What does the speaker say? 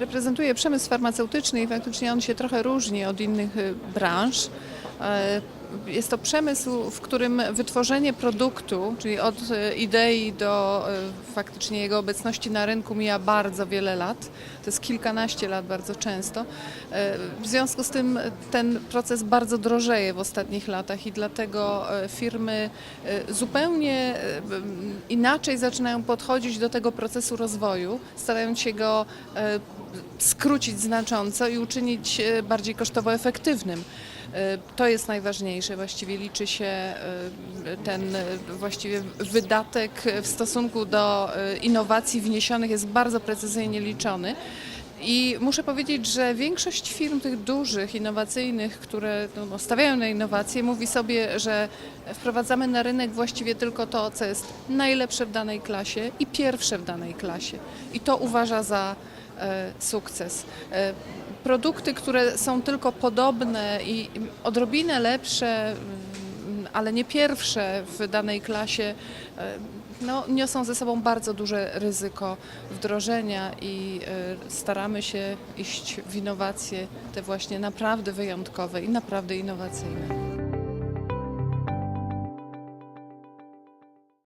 Reprezentuję przemysł farmaceutyczny i faktycznie on się trochę różni od innych y, branż. E, Jest to przemysł, w którym wytworzenie produktu, czyli od y, idei do y, faktycznie jego obecności na rynku mija bardzo wiele lat. To jest kilkanaście lat bardzo często. E, W związku z tym ten proces bardzo drożeje w ostatnich latach i dlatego e, firmy e, zupełnie e, inaczej zaczynają podchodzić do tego procesu rozwoju, starając się go e, skrócić znacząco i uczynić e, bardziej kosztowo efektywnym. E, To jest najważniejsze, właściwie liczy się e, ten właściwie wydatek w stosunku do e, innowacji wniesionych jest bardzo precyzyjnie liczony. I muszę powiedzieć, że większość firm tych dużych, innowacyjnych, które no, stawiają na innowacje, mówi sobie, że wprowadzamy na rynek właściwie tylko to, co jest najlepsze w danej klasie i pierwsze w danej klasie. I to uważa za e, sukces. E, produkty, które są tylko podobne i odrobinę lepsze, ale nie pierwsze w danej klasie, e, no, niosą ze sobą bardzo duże ryzyko wdrożenia i e, staramy się iść w innowacje te właśnie naprawdę wyjątkowe i naprawdę innowacyjne.